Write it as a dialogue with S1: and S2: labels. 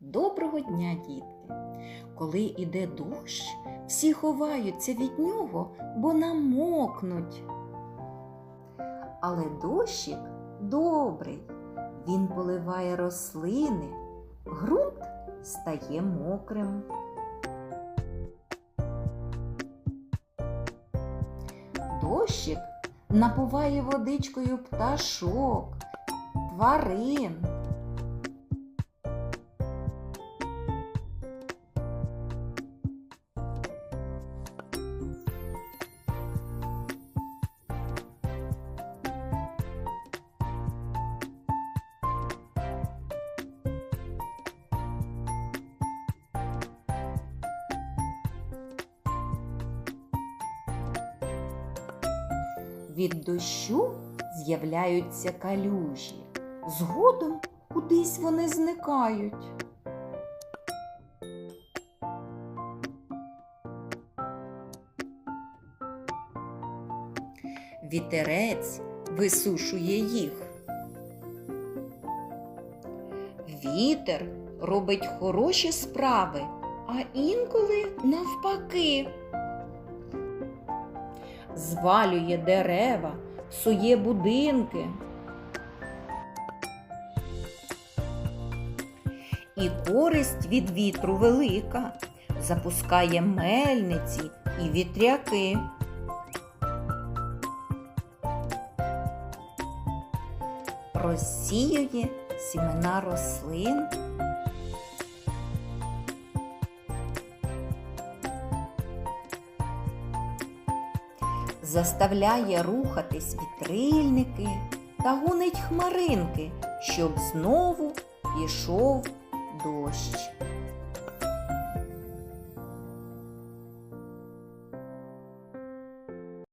S1: Доброго дня, дітки! Коли іде дощ, всі ховаються від нього, бо намокнуть. Але дощик добрий, він поливає рослини, ґрунт стає мокрим. Дощик напуває водичкою пташок, тварин. Від дощу з'являються калюжі. Згодом кудись вони зникають. Вітерець висушує їх. Вітер робить хороші справи, а інколи навпаки звалює дерева, псує будинки. І користь від вітру велика, запускає мельниці і вітряки. Розсіює сімена рослин. Заставляє рухатись вітрильники та гонить хмаринки, щоб знову пішов дощ.